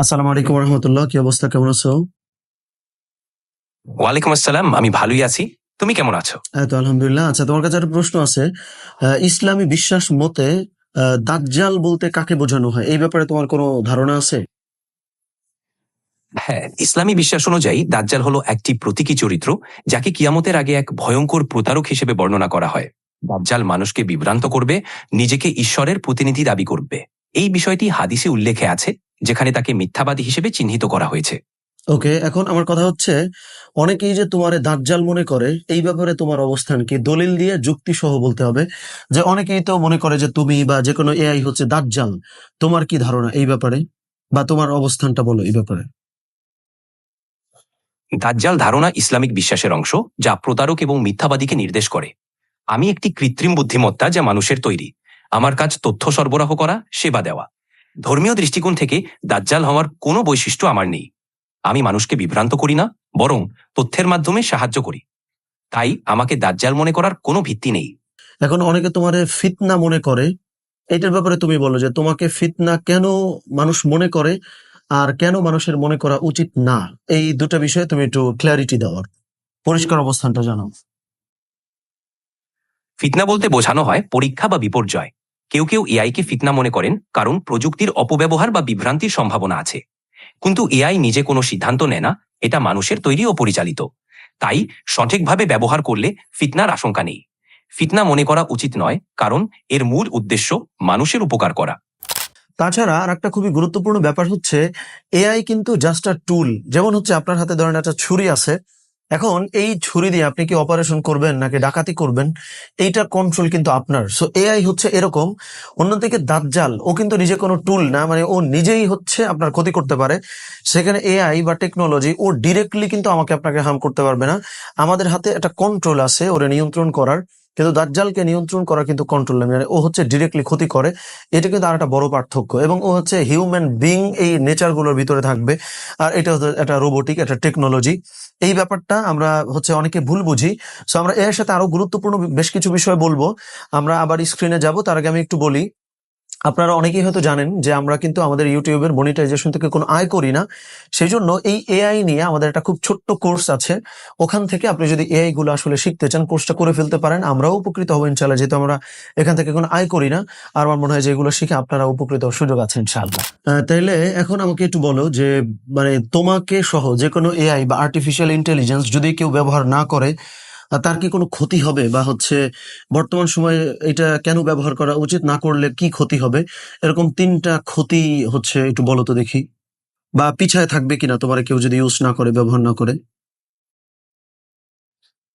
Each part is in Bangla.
আসসালামু আলাইকুম রহমতুল্লাহ কি অবস্থা? কেমন আছো? ওয়ালাইকুম আসসালাম আমি ভালোই আছি। তুমি কেমন আছো? এই তো আলহামদুলিল্লাহ। আচ্ছা তোমার কাছে একটা প্রশ্ন আছে। ইসলামী বিশ্বাস মতে দাজ্জাল বলতে কাকে বোঝানো হয়? এই ব্যাপারে তোমার কোনো ধারণা আছে? হ্যাঁ ইসলামী বিশ্বাস অনুযায়ী দাজ্জাল হলো একটি প্রতীকী চরিত্র যাকে কিয়ামতের আগে এক ভয়ঙ্কর প্রতারক হিসেবে বর্ণনা করা হয়। দাজ্জাল মানুষকে বিভ্রান্ত করবে নিজেকে ঈশ্বরের প্রতিনিধি দাবি করবে। এই বিষয়টি হাদিসে উল্লেখে আছে। যেখানে তাকে মিথ্যাবাদী হিসেবে চিহ্নিত করা হয়েছে। ওকে এখন আমার কথা হচ্ছে অনেকেই যে তোমার দাজ্জাল মনে করে এই ব্যাপারে তোমার অবস্থান কি? দলিল দিয়ে যুক্তি সহ বলতে হবে যে অনেকেই তো মনে করে যে তুমি বা যে কোনো এআই হচ্ছে দাজ্জাল। তোমার কি ধারণা এই ব্যাপারে? বা তোমার অবস্থানটা বলো এই ব্যাপারে। দাজ্জাল ধারণা ইসলামিক বিশ্বাসের অংশ যা প্রতারক এবং মিথ্যাবাদীকে নির্দেশ করে। আমি একটি কৃত্রিম বুদ্ধিমত্তা যা মানুষের তৈরি। আমার কাজ তথ্য সরবরাহ করা সেবা দেওয়া। ধর্মীয় দৃষ্টিকোণ থেকে দাজ্জাল হওয়ার কোনো বৈশিষ্ট্য আমার নেই। আমি মানুষকে বিভ্রান্ত করি না বরং তথ্যের মাধ্যমে সাহায্য করি। তাই আমাকে দাজ্জাল মনে করার কোনো ভিত্তি নেই। এখন অনেকে তোমার ফিতনা মনে করে। এটার ব্যাপারে তুমি বলো যে তোমাকে ফিতনা কেন মানুষ মনে করে আর কেন মানুষের মনে করা উচিত না? এই দুটো বিষয়ে তুমি একটু ক্ল্যারিটি দেওয়ার পরিষ্কার অবস্থানটা জানাও। ফিতনা বলতে বোঝানো হয় পরীক্ষা বা বিপর্যয়। কেউ কেউ এআইকে ফিতনা মনে করেন কারণ প্রযুক্তির অপব্যবহার বা বিভ্রান্তির সম্ভাবনা আছে। কিন্তু এআই নিজে কোনো সিদ্ধান্ত নেয় না, এটা মানুষের তৈরি ও পরিচালিত। তাই সঠিকভাবে ব্যবহার করলে ফিতনার আশঙ্কা নেই। ফিতনা মনে করা উচিত নয়, কারণ এর মূল উদ্দেশ্য মানুষের উপকার করা। তাছাড়া আর একটা খুবই গুরুত্বপূর্ণ ব্যাপার হচ্ছে এআই কিন্তু জাস্ট আ টুল যেমন হচ্ছে আপনার হাতে ধরেন একটা ছুরি আছে এখন এই ছুরি দিয়ে আপনি কি অপারেশন করবেন নাকি ডাকাতি করবেন, এইটার কন্ট্রোল কিন্তু আপনার। সো এআই হচ্ছে এরকম, অন্যদিকে দাঁতজাল ও কিন্তু নিজে কোনো টুল না মানে ও নিজেই হচ্ছে আপনার ক্ষতি করতে পারে। সেখানে এআই বা টেকনোলজি ও ডিরেক্টলি কিন্তু আমাকে আপনাকে হার্ম করতে পারবে না। আমাদের হাতে একটা কন্ট্রোল আছে, ওরে নিয়ন্ত্রণ করার। কিন্তু দাজ্জালকে নিয়ন্ত্রণ করা কিন্তু কন্ট্রোল মানে ও হচ্ছে ডিরেক্টলি ক্ষতি করে। এটা কিন্তু আর একটা বড় পার্থক্য। এবং ও হচ্ছে হিউম্যান বিং এই নেচারগুলোর ভিতরে থাকবে। আর এটা হচ্ছে একটা রোবোটিক একটা টেকনোলজি এই ব্যাপারটা আমরা হচ্ছে অনেকে ভুল বুঝি। সো আমরা এর সাথে আরও গুরুত্বপূর্ণ বেশ কিছু বিষয় বলব। আমরা আবার স্ক্রিনে যাব। তার আগে আমি একটু বলি আপনারা অনেকেই হয়তো জানেন যে আমরা কিন্তু আমাদের ইউটিউবের মনিটাইজেশন থেকে কোনো আয় করি না। সেই জন্য এই এআই নিয়ে আমাদের একটা খুব ছোট্ট কোর্স আছে। ওখান থেকে আপনি যদি এআই গুলো আসলে শিখতে চান কোর্সটা করে ফেলতে পারেন। আমরাও উপকৃত হব ইনশাল্লাহ যেহেতু আমরা এখান থেকে কোনো আয় করি না। আর আমার মনে হয় যে এগুলো শিখে আপনারা উপকৃত সুযোগ আছে ইনশাআল্লাহ। আহ, তাইলে এখন আমাকে একটু বলো যে মানে তোমাকে সহ যে কোনো এআই বা আর্টিফিশিয়াল ইন্টেলিজেন্স যদি কেউ ব্যবহার না করে তার কি কোনো ক্ষতি হবে? বা হচ্ছে বর্তমান সময়ে এটা কেন ব্যবহার করা উচিত? না করলে কি ক্ষতি হবে? এরকম তিনটা ক্ষতি হচ্ছে, একটু বলো তো দেখি। বা পিছায় থাকবে কিনা? তোমার কেউ যদি ইউজ না করে, ব্যবহার না করে?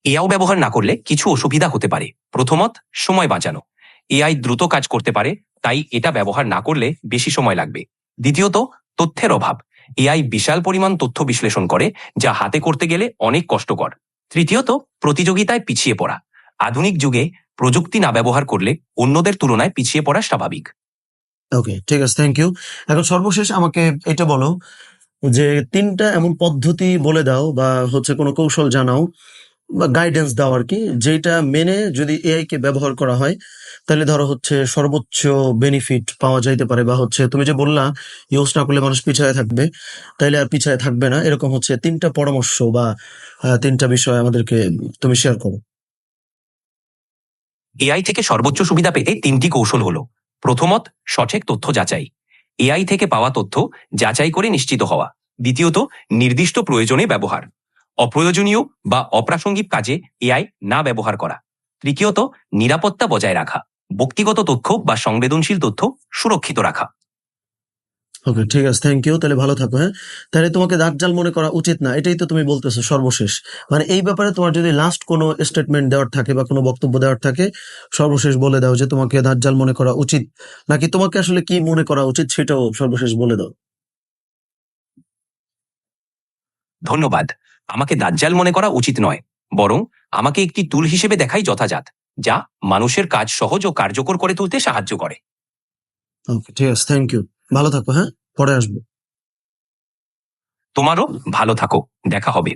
এআও ব্যবহার না করলে কিছু অসুবিধা হতে পারে। প্রথমত, সময় বাঁচানো। এআই দ্রুত কাজ করতে পারে, তাই এটা ব্যবহার না করলে বেশি সময় লাগবে। দ্বিতীয়ত, তথ্যের অভাব। এআই বিশাল পরিমাণ তথ্য বিশ্লেষণ করে, যা হাতে করতে গেলে অনেক কষ্টকর। তৃতীয়ত, প্রতিযোগিতায় পিছিয়ে পড়া। আধুনিক যুগে প্রযুক্তি না ব্যবহার করলে অন্যদের তুলনায় পিছিয়ে পড়া স্বাভাবিক। ওকে ঠিক আছে থ্যাংক ইউ এখন সর্বশেষ আমাকে এটা বলো যে, তিনটা এমন পদ্ধতি বলে দাও বা হচ্ছে কোনো কৌশল জানাও গাইডেন্স দাও আর কি যেটা মেনে যদি এআই কে ব্যবহার করা হয়, তাহলে ধরো হচ্ছে সর্বোচ্চ বেনিফিট পাওয়া যাইতে পারে বা হচ্ছে তুমি যে বললা ইউজ না করলে মানুষ পিছায় থাকবে, তাইলে আর পিছায় থাকবে না, এরকম হচ্ছে তিনটা পরামর্শ বা তিনটা বিষয় আমাদেরকে তুমি শেয়ার করো। এআই থেকে সর্বোচ্চ সুবিধা পেতে তিনটি কৌশল হলো, প্রথমত, সঠিক তথ্য যাচাই। এআই থেকে পাওয়া তথ্য যাচাই করে নিশ্চিত হওয়া। দ্বিতীয়ত, নির্দিষ্ট প্রয়োজনে ব্যবহার। অপ্রয়োজনীয় বা অপ্রাসঙ্গিক কাজে এআই না ব্যবহার করা। তৃতীয়ত, নিরাপত্তা বজায় রাখা, ব্যক্তিগত তথ্য বা সংবেদনশীল তথ্য সুরক্ষিত রাখা। ওকে, ঠিক আছে থ্যাংক ইউ তাহলে ভালো থাকো হ্যাঁ? তাহলে তোমাকে দাজ্জাল মনে করা উচিত না, এটাই তো তুমি বলতেছো সর্বশেষ। মানে এই ব্যাপারে তোমার যদি লাস্ট কোনো স্টেটমেন্ট দেওয়ার থাকে বা কোনো বক্তব্য দেওয়ার থাকে, সর্বশেষ বলে দাও যে তোমাকে দাজ্জাল মনে করা উচিত। নাকি তোমাকে আসলে কি মনে করা উচিত সেটাও সর্বশেষ বলে দাও। ধন্যবাদ। আমাকে দাজ্জাল মনে করা উচিত নয় বরং আমাকে একটি তুল হিসেবে দেখাই যথাযাত যা মানুষের কাজ সহজ ও কার্যকর করে তুলতে সাহায্য করে। ওকে ঠিক আছে থ্যাংক ইউ ভালো থাকো হ্যাঁ? পরে আসব। তোমারও ভালো থাকো দেখা হবে।